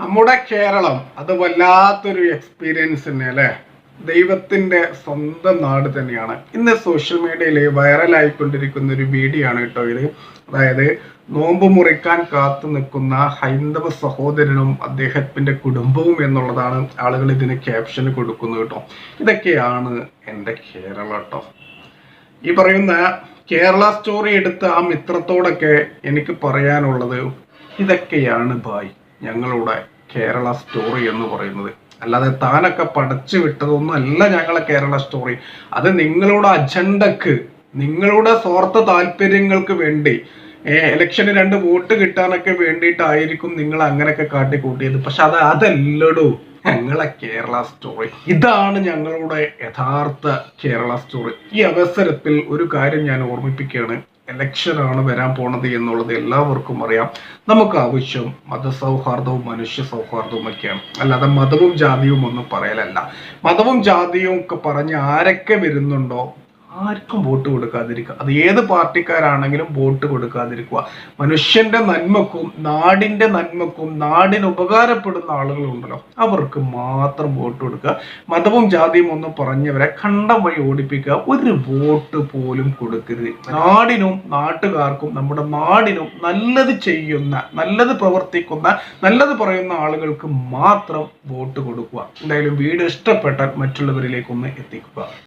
നമ്മുടെ കേരളം അത് വല്ലാത്തൊരു എക്സ്പീരിയൻസ് തന്നെ അല്ലേ ദൈവത്തിന്റെ സ്വന്തം നാട് തന്നെയാണ്. ഇന്ന് സോഷ്യൽ മീഡിയയിൽ വൈറലായിക്കൊണ്ടിരിക്കുന്ന ഒരു വീഡിയോ ആണ് കേട്ടോ ഇത്. അതായത് നോമ്പ് മുറിക്കാൻ കാത്തു നിൽക്കുന്ന ഹൈന്ദവ സഹോദരനും അദ്ദേഹത്തിന്റെ കുടുംബവും എന്നുള്ളതാണ് ആളുകൾ ഇതിന് ക്യാപ്ഷൻ കൊടുക്കുന്നത് കേട്ടോ. ഇതൊക്കെയാണ് എന്റെ കേരളം കേട്ടോ. ഈ പറയുന്ന കേരള സ്റ്റോറി എടുത്ത ആ മിത്രത്തോടൊക്കെ എനിക്ക് പറയാനുള്ളത് ഇതൊക്കെയാണ് ബായ് ഞങ്ങളുടെ കേരള സ്റ്റോറി എന്ന് പറയുന്നത്. അല്ലാതെ താനൊക്കെ പടച്ചു വിട്ടതൊന്നും അല്ല ഞങ്ങളെ കേരള സ്റ്റോറി അത് നിങ്ങളുടെ അജണ്ടക്ക് നിങ്ങളുടെ സ്വാർത്ഥ താല്പര്യങ്ങൾക്ക് വേണ്ടി ഇലക്ഷന് രണ്ട് വോട്ട് കിട്ടാനൊക്കെ വേണ്ടിയിട്ടായിരിക്കും നിങ്ങൾ അങ്ങനെയൊക്കെ കാട്ടിക്കൂട്ടിയത്. പക്ഷെ അത് അതല്ലടോ ഞങ്ങളെ കേരള സ്റ്റോറി ഇതാണ് ഞങ്ങളുടെ യഥാർത്ഥ കേരള സ്റ്റോറി ഈ അവസരത്തിൽ ഒരു കാര്യം ഞാൻ ഓർമ്മിപ്പിക്കുകയാണ്. ഇലക്ഷൻ ആണ് വരാൻ പോണത് എന്നുള്ളത് എല്ലാവർക്കും അറിയാം. നമുക്ക് ആവശ്യം മതസൗഹാർദ്ദവും മനുഷ്യ സൗഹാർദ്ദവും ഒക്കെയാണ്. അല്ലാതെ മതവും ജാതിയും ഒന്നും പറയലല്ല. മതവും ജാതിയും ഒക്കെ പറഞ്ഞ് ആരൊക്കെ വരുന്നുണ്ടോ ആർക്കും വോട്ട് കൊടുക്കാതിരിക്കുക. അത് ഏത് പാർട്ടിക്കാരാണെങ്കിലും വോട്ട് കൊടുക്കാതിരിക്കുക. മനുഷ്യന്റെ നന്മക്കും നാടിന്റെ നന്മക്കും നാടിന് ഉപകാരപ്പെടുന്ന ആളുകളുണ്ടല്ലോ അവർക്ക് മാത്രം വോട്ട് കൊടുക്കുക. മതവും ജാതിയും ഒന്നും പറഞ്ഞവരെ കണ്ടം വഴി ഓടിപ്പിക്കുക. ഒരു വോട്ട് പോലും കൊടുക്കരുത്. നാടിനും നാട്ടുകാർക്കും നമ്മുടെ നാടിനും നല്ലത് ചെയ്യുന്ന നല്ലത് പ്രവർത്തിക്കുന്ന നല്ലത് പറയുന്ന ആളുകൾക്ക് മാത്രം വോട്ട് കൊടുക്കുക. എന്തായാലും വീട് ഇഷ്ടപ്പെട്ടാൽ മറ്റുള്ളവരിലേക്കൊന്ന് എത്തിക്കുക.